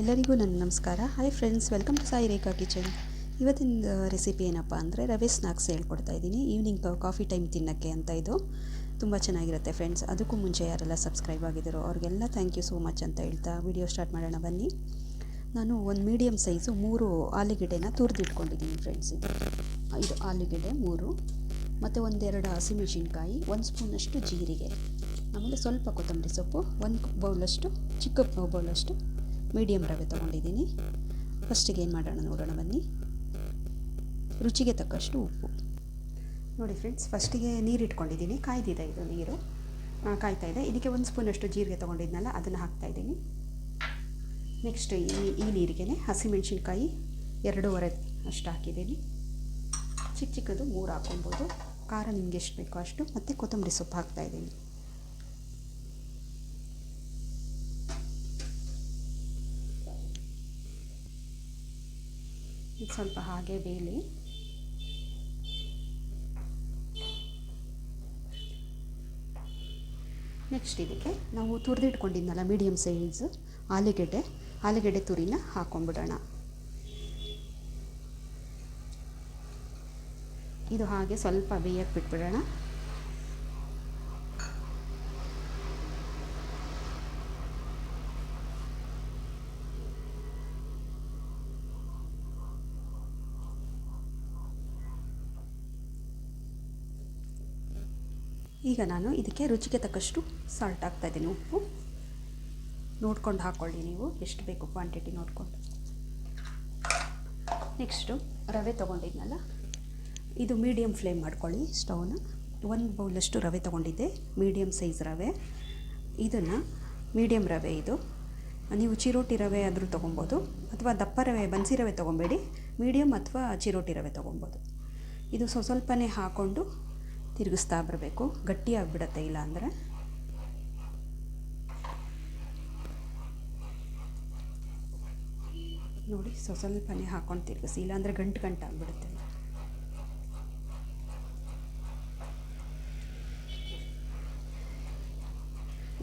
ಎಲ್ಲರಿಗೂ ನನ್ನ ನಮಸ್ಕಾರ. Hi friends welcome to Sai Rekha kitchen ಇವತ್ತಿನ ರೆಸಿಪಿ ಏನಪ್ಪ ಅಂದರೆ ರವೆ ಸ್ನಾಕ್ಸ್ ಹೇಳ್ಕೊಡ್ತಾ ಇದ್ದೀನಿ. ಈವ್ನಿಂಗ್ ಕಾಫಿ ಟೈಮ್ ತಿನ್ನೋಕ್ಕೆ ಅಂತ ಇದು. ತುಂಬ ಚೆನ್ನಾಗಿರುತ್ತೆ ಫ್ರೆಂಡ್ಸ್ ಅದಕ್ಕೂ ಮುಂಚೆ ಯಾರೆಲ್ಲ ಸಬ್ಸ್ಕ್ರೈಬ್ ಆಗಿದ್ದಾರೋ ಅವ್ರಿಗೆಲ್ಲ ಥ್ಯಾಂಕ್ ಯು ಸೋ ಮಚ್ ಅಂತ ಹೇಳ್ತಾ ವಿಡಿಯೋ ಸ್ಟಾರ್ಟ್ ಮಾಡೋಣ ಬನ್ನಿ. ನಾನು ಒಂದು ಮೀಡಿಯಮ್ ಸೈಜು ಮೂರು ಆಲೂಗೆಡ್ಡೆನ ತುರಿದಿಟ್ಕೊಂಡಿದ್ದೀನಿ ಫ್ರೆಂಡ್ಸ್ ಇದು ಇದು ಆಲೂಗೆಡ್ಡೆ, ಮೂರು. ಮತ್ತು ಒಂದೆರಡು ಹಸಿಮೆಣಸಿನ್ಕಾಯಿ ಒಂದು ಸ್ಪೂನಷ್ಟು ಜೀರಿಗೆ. ಆಮೇಲೆ ಸ್ವಲ್ಪ ಕೊತ್ತಂಬರಿ ಸೊಪ್ಪು, ಒಂದು ಬೌಲಷ್ಟು, ಚಿಕ್ಕ ಬೌಲಷ್ಟು ಮೀಡಿಯಮ್ ರವೆ ತೊಗೊಂಡಿದ್ದೀನಿ. ಫಸ್ಟಿಗೆ ಏನು ಮಾಡೋಣ ನೋಡೋಣ ಬನ್ನಿ. ರುಚಿಗೆ ತಕ್ಕಷ್ಟು ಉಪ್ಪು. ನೋಡಿ ಫ್ರೆಂಡ್ಸ್ ಫಸ್ಟಿಗೆ ನೀರು ಇಟ್ಕೊಂಡಿದ್ದೀನಿ. ಕಾಯ್ದಿದೆ ಇದು ನೀರು. ಕಾಯ್ತಾ ಇದೆ. ಇದಕ್ಕೆ ಒಂದು ಸ್ಪೂನಷ್ಟು ಜೀರಿಗೆ ತೊಗೊಂಡಿದ್ನಲ್ಲ, ಅದನ್ನು ಹಾಕ್ತಾಯಿದ್ದೀನಿ ನೆಕ್ಸ್ಟ್ ಈ ಈ ನೀರಿಗೆ ಹಸಿಮೆಣಸಿನ್ಕಾಯಿ ಎರಡೂವರೆ ಅಷ್ಟು ಹಾಕಿದ್ದೀನಿ. ಚಿಕ್ಕ ಚಿಕ್ಕದು ಮೂರು ಹಾಕೊಬೋದು ಖಾರ ನಿಮಗೆ ಎಷ್ಟು ಬೇಕೋ ಅಷ್ಟು. ಮತ್ತು ಕೊತ್ತಂಬರಿ ಸೊಪ್ಪು ಹಾಕ್ತಾಯಿದ್ದೀನಿ ಇದು ಸ್ವಲ್ಪ ಹಾಗೆ ಬೇಲಿ ನೆಕ್ಸ್ಟ್ ಇದಕ್ಕೆ ನಾವು ತುರಿದಿಟ್ಕೊಂಡಿದ್ನಲ್ಲ ಮೀಡಿಯಮ್ ಸೈಜ್ ಆಲೂಗೆಡ್ಡೆ ಆಲೂಗೆಡ್ಡೆ ತುರಿನ ಹಾಕೊಂಡ್ಬಿಡೋಣ. ಇದು ಹಾಗೆ ಸ್ವಲ್ಪ ಬೇಯಕ್ಕೆ ಬಿಟ್ಬಿಡೋಣ. ಈಗ ನಾನು ಇದಕ್ಕೆ ರುಚಿಗೆ ತಕ್ಕಷ್ಟು ಸಾಲ್ಟ್ ಹಾಕ್ತಾಯಿದ್ದೀನಿ ಉಪ್ಪು ನೋಡ್ಕೊಂಡು ಹಾಕ್ಕೊಳ್ಳಿ ನೀವು. ಎಷ್ಟು ಬೇಕು ಕ್ವಾಂಟಿಟಿ ನೋಡಿಕೊಂಡು. ನೆಕ್ಸ್ಟು ರವೆ ತೊಗೊಂಡಿದ್ನಲ್ಲ? ಇದು ಮೀಡಿಯಮ್ ಫ್ಲೇಮ್ ಮಾಡ್ಕೊಳ್ಳಿ ಸ್ಟವ್ನ. ಒಂದು ಬೌಲಷ್ಟು ರವೆ ತೊಗೊಂಡಿದ್ದೆ. ಮೀಡಿಯಮ್ ಸೈಜ್ ರವೆ. ಇದನ್ನು ಮೀಡಿಯಮ್ ರವೆ ಇದು. ನೀವು ಚಿರೋಟಿ ರವೆ ಆದರೂ ತೊಗೊಬೋದು. ಅಥವಾ ದಪ್ಪ ರವೆ, ಬನ್ಸಿ ರವೆ ತೊಗೊಬೇಡಿ. ಮೀಡಿಯಮ್ ಅಥವಾ ಚಿರೋಟಿ ರವೆ ತೊಗೊಬೋದು. ಇದು ಸ್ವಸ್ವಲ್ಪನೇ ಹಾಕ್ಕೊಂಡು ತಿರುಗಿಸ್ತಾ ಬರಬೇಕು. ಗಟ್ಟಿಯಾಗಿಬಿಡತ್ತೆ ಇಲ್ಲ ಅಂದರೆ. ನೋಡಿ ಸ್ವಸ್ವಲ್ಪನೇ ಹಾಕ್ಕೊಂಡು ತಿರುಗಿಸಿ. ಇಲ್ಲಾಂದರೆ ಗಂಟು ಗಂಟು ಆಗಿಬಿಡುತ್ತೆ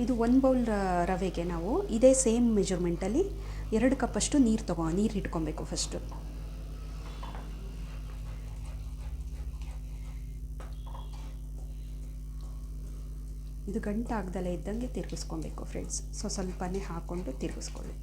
ಇದು ಒಂದು ಬೌಲ್ ರವೆಗೆ ನಾವು ಇದೇ ಸೇಮ್ ಮೆಜರ್ಮೆಂಟಲ್ಲಿ ಎರಡು ಕಪ್ಪಷ್ಟು ನೀರು ತಗೋ ನೀರು ಇಟ್ಕೊಬೇಕು ಫಸ್ಟು ಇದು ಗಂಟು ಆಗ್ದಲೇ ಇದ್ದಂಗೆ ತಿರುಗಿಸ್ಕೊಬೇಕು ಫ್ರೆಂಡ್ಸ್ ಸೊ, ಸ್ವಲ್ಪನೇ ಹಾಕ್ಕೊಂಡು ತಿರುಗಿಸ್ಕೊಳ್ಳಿ.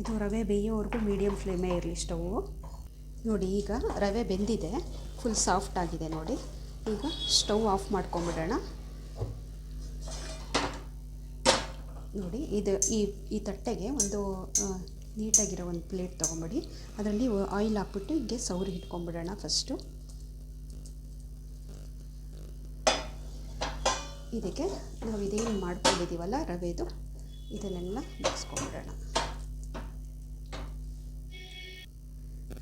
ಇದು ರವೆ ಬೇಯೋವರೆಗೂ ಮೀಡಿಯಮ್ ಫ್ಲೇಮೇ ಇರಲಿ ಸ್ಟವ್ವು ನೋಡಿ, ಈಗ ರವೆ ಬೆಂದಿದೆ. ಫುಲ್ ಸಾಫ್ಟ್ ಆಗಿದೆ ನೋಡಿ. ಈಗ ಸ್ಟವ್ ಆಫ್ ಮಾಡ್ಕೊಂಬಿಡೋಣ. ನೋಡಿ, ಇದು ಈ ಈ ತಟ್ಟೆಗೆ ಒಂದು ನೀಟಾಗಿರೋ ಒಂದು ಪ್ಲೇಟ್ ತೊಗೊಂಬಿಡಿ. ಅದರಲ್ಲಿ ಆಯಿಲ್ ಹಾಕ್ಬಿಟ್ಟು ಹೀಗೆ ಸೌರಿ ಇಟ್ಕೊಂಬಿಡೋಣ ಫಸ್ಟು ಇದಕ್ಕೆ ನಾವು ಇದೇನು ಮಾಡ್ಕೊಂಡಿದ್ದೀವಲ್ಲ ರವೆದು, ಇದನ್ನೆಲ್ಲ ಮುಗಿಸ್ಕೊಂಬಿಡೋಣ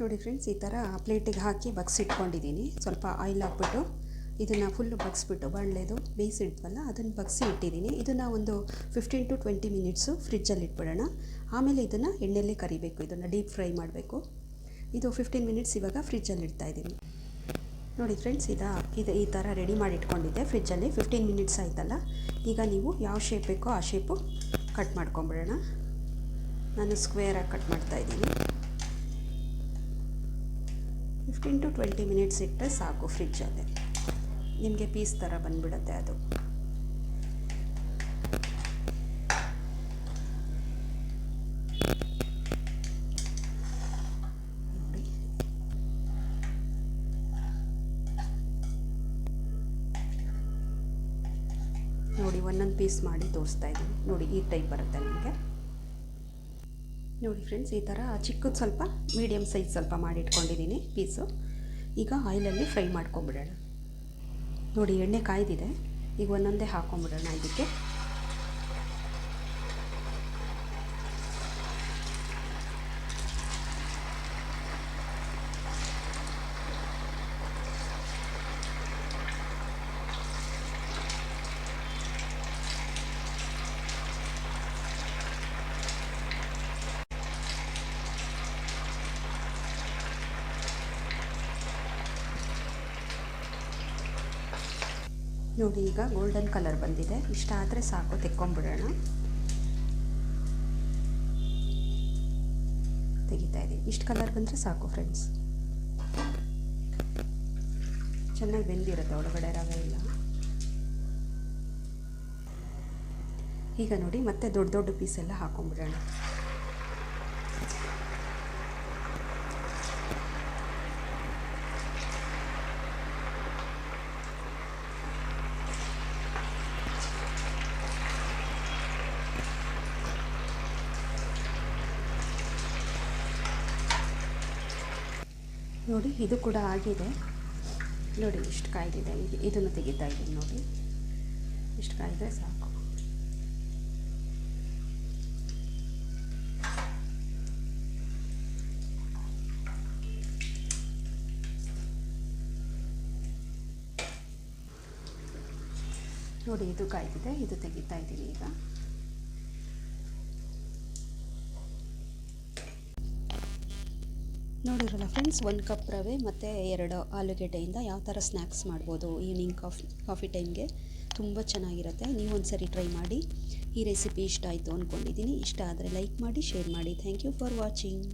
ನೋಡಿ ಫ್ರೆಂಡ್ಸ್ ಈ ಥರ ಪ್ಲೇಟಿಗೆ ಹಾಕಿ ಬಗ್ಸಿಟ್ಕೊಂಡಿದ್ದೀನಿ ಸ್ವಲ್ಪ ಆಯಿಲ್ ಹಾಕ್ಬಿಟ್ಟು ಇದನ್ನು ಫುಲ್ಲು ಬಗ್ಸ್ಬಿಟ್ಟು ಬಾಣಲೆದು ಬೇಯಿಸಿಡ್ವಲ್ಲ ಅದನ್ನು ಬಗ್ಸಿ ಇಟ್ಟಿದ್ದೀನಿ ಇದನ್ನು ಒಂದು ಫಿಫ್ಟೀನ್ ಟು ಟ್ವೆಂಟಿ ಮಿನಿಟ್ಸು ಫ್ರಿಜ್ಜಲ್ಲಿ ಇಟ್ಬಿಡೋಣ. ಆಮೇಲೆ ಇದನ್ನು ಎಣ್ಣೆಯಲ್ಲಿ ಕರಿಬೇಕು, ಇದನ್ನು ಡೀಪ್ ಫ್ರೈ ಮಾಡಬೇಕು. ಇದು ಫಿಫ್ಟೀನ್ ಮಿನಿಟ್ಸ್ ಇವಾಗ ಫ್ರಿಜ್ಜಲ್ಲಿ ಇಡ್ತಾ ಇದ್ದೀನಿ. ನೋಡಿ ಫ್ರೆಂಡ್ಸ್ ಇದಾ, ಇದು ಈ ಥರ ರೆಡಿ ಮಾಡಿ ಇಟ್ಕೊಂಡಿದ್ದೆ ಫ್ರಿಜ್ಜಲ್ಲಿ ಫಿಫ್ಟೀನ್ ಮಿನಿಟ್ಸ್ ಆಯ್ತಲ್ಲ, ಈಗ ನೀವು ಯಾವ ಶೇಪ್ ಬೇಕೋ ಆ ಶೇಪು ಕಟ್ ಮಾಡ್ಕೊಂಬಿಡೋಣ. ನಾನು ಸ್ಕ್ವೇರಾಗಿ ಕಟ್ ಮಾಡ್ತಾ ಇದ್ದೀನಿ. ಫಿಫ್ಟೀನ್ ಟು ಟ್ವೆಂಟಿ ಮಿನಿಟ್ಸ್ ಇಟ್ಟರೆ ಸಾಕು ಫ್ರಿಜ್ಜಲ್ಲಿ ನಿಮಗೆ ಪೀಸ್ ಥರ ಬಂದ್ಬಿಡುತ್ತೆ ಅದು. ನೋಡಿ. ಒಂದೊಂದು ಪೀಸ್ ಮಾಡಿ ತೋರಿಸ್ತಾ ಇದ್ದೀನಿ. ನೋಡಿ, ಈ ಟೈಪ್ ಬರುತ್ತೆ ನಿಮಗೆ. ನೋಡಿ ಫ್ರೆಂಡ್ಸ್, ಈ ಥರ ಚಿಕ್ಕದು ಸ್ವಲ್ಪ ಮೀಡಿಯಮ್ ಸೈಜ್ ಸ್ವಲ್ಪ ಮಾಡಿಟ್ಕೊಂಡಿದ್ದೀನಿ ಪೀಸು. ಈಗ ಆಯಿಲಲ್ಲಿ ಫ್ರೈ ಮಾಡ್ಕೊಂಬಿಡೋಣ. ನೋಡಿ ಎಣ್ಣೆ ಕಾಯ್ದಿದೆ. ಈಗ ಒಂದೊಂದೇ ಹಾಕ್ಕೊಂಬಿಡೋಣ ಇದಕ್ಕೆ. ನೋಡಿ, ಈಗ ಗೋಲ್ಡನ್ ಕಲರ್ ಬಂದಿದೆ. ಇಷ್ಟ ಆದರೆ ಸಾಕು, ತೆಕ್ಕೊಂಬಿಡೋಣ. ತೆಗಿತಾ ಇದೆ ಇಷ್ಟು ಕಲರ್ ಬಂದರೆ ಸಾಕು ಫ್ರೆಂಡ್ಸ್ ಚೆನ್ನಾಗಿ ಬೆಂದಿರುತ್ತೆ, ಒಳಗಡೆ ರವೆ ಇಲ್ಲ ಈಗ ನೋಡಿ, ಮತ್ತೆ ದೊಡ್ಡ ದೊಡ್ಡ ಪೀಸೆಲ್ಲ ಹಾಕೊಂಡ್ಬಿಡೋಣ ನೋಡಿ, ಇದು ಕೂಡ ಆಗಿದೆ. ನೋಡಿ, ಇಷ್ಟು ಕಾಯ್ದಿದೆ. ಈಗ ಇದನ್ನು ತೆಗಿತಾ ಇದ್ದೀನಿ ನೋಡಿ. ಇಷ್ಟು ಕಾಯಿದೆ ಸಾಕು. ನೋಡಿ, ಇದು ಕಾಯ್ದಿದೆ. ಇದು ತೆಗಿತಾ ಇದ್ದೀನಿ ಈಗ. ನೋಡಿರಲ್ಲ ಫ್ರೆಂಡ್ಸ್ ಒಂದು ಕಪ್ ರವೆ ಮತ್ತು ಎರಡು ಆಲೂಗೆಡ್ಡೆಯಿಂದ ಯಾವ ಥರ ಸ್ನ್ಯಾಕ್ಸ್ ಮಾಡ್ಬೋದು ಈವ್ನಿಂಗ್ ಕಾಫಿ ಕಾಫಿ ಟೈಮ್ಗೆ ತುಂಬ ಚೆನ್ನಾಗಿರುತ್ತೆ. ನೀವು ಒಂದು ಸರಿ ಟ್ರೈ ಮಾಡಿ, ಈ ರೆಸಿಪಿ ಇಷ್ಟ ಆಯಿತು ಅಂದ್ಕೊಂಡಿದ್ದೀನಿ ಇಷ್ಟ ಆದರೆ ಲೈಕ್ ಮಾಡಿ ಶೇರ್ ಮಾಡಿ. Thank you for watching